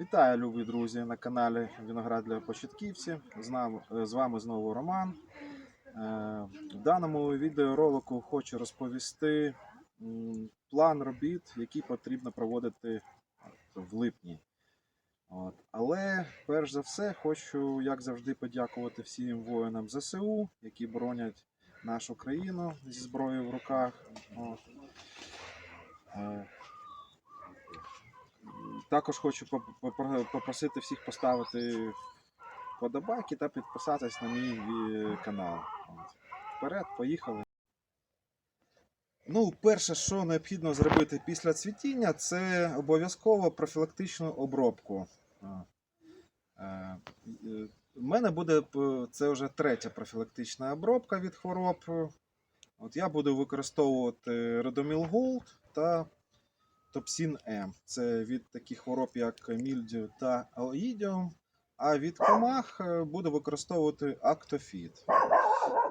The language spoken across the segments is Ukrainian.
Вітаю, любі друзі, на каналі Виноград для початківців. Е, з вами знову Роман. Е, В даному відеоролику хочу розповісти план робіт, які потрібно проводити в липні. Але перш за все хочу, як завжди, подякувати всім воїнам ЗСУ, які боронять нашу країну зі зброєю в руках. Також хочу попросити всіх поставити вподобайки та підписатись на мій канал. Вперед, поїхали. Ну, перше, що необхідно зробити після цвітіння, це обов'язково профілактичну обробку. А. Е, е, У мене буде це вже третя профілактична обробка від хвороб. От я буду використовувати Redomil Gold та Топсін М. Це від таких хвороб, як мільдю та оїдіум. А від комах е, буду використовувати Актофіт.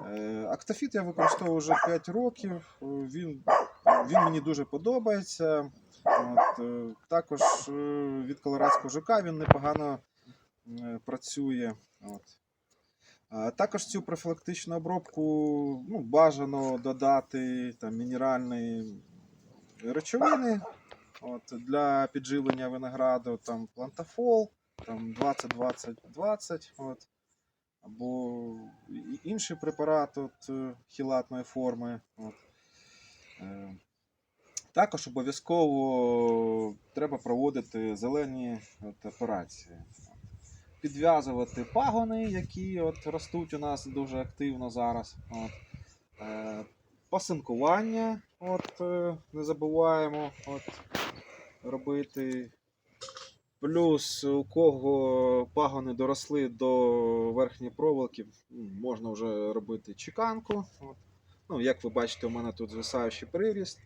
Е, Актофіт я використовую вже 5 років. Е, Він, він мені дуже подобається. От, також від колорадського жука він непогано працює. От. Також цю профілактичну обробку ну, бажано додати там, мінеральні речовини от, для підживлення винограду, там плантафол, там 20-20-20, от, або інший препарат от, е, хілатної форми. От. Е, Також обов'язково треба проводити зелені от, операції. Підв'язувати пагони, які от, ростуть у нас дуже активно зараз. От. Е, Пасинкування, от, е, не забуваємо от, робити. Плюс у кого пагони доросли до верхньої проволоки, можна вже робити чеканку. От. Ну, як ви бачите, у мене тут звисаючий приріст.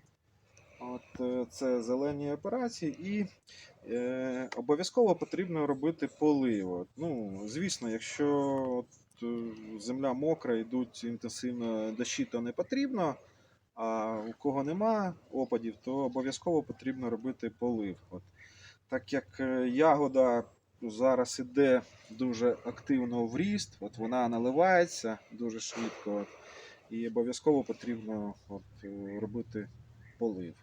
От, е, це зелені операції, і е, обов'язково потрібно робити полив. Ну, звісно, якщо от, земля мокра, йдуть інтенсивно дощі, то не потрібно. А у кого нема опадів, то обов'язково потрібно робити полив. От. Так як е, ягода зараз іде дуже активно в ріст, от вона наливається дуже швидко, от, і обов'язково потрібно от, е, робити полив.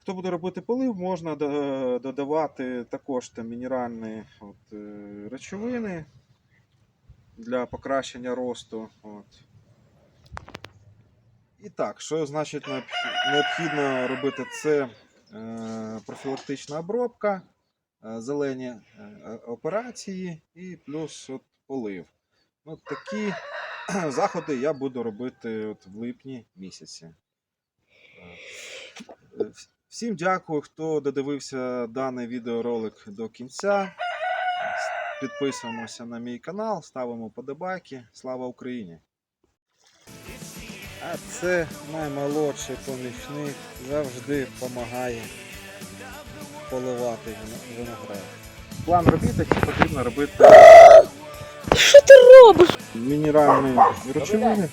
Хто буде робити полив, можна додавати також там мінеральні от, е, речовини для покращення росту. От. І так, що значить необхідно робити це е, профілактична обробка, е, зелені е, операції і плюс от, полив. Ну, такі заходи я буду робити от в липні місяці. Всім дякую, хто додивився даний відеоролик до кінця. Підписуємося на мій канал, ставимо подобайки. Слава Україні! А це наймолодший помічник завжди допомагає поливати виноград. План робіт, який потрібно робити Що ти робиш? мінеральні речовини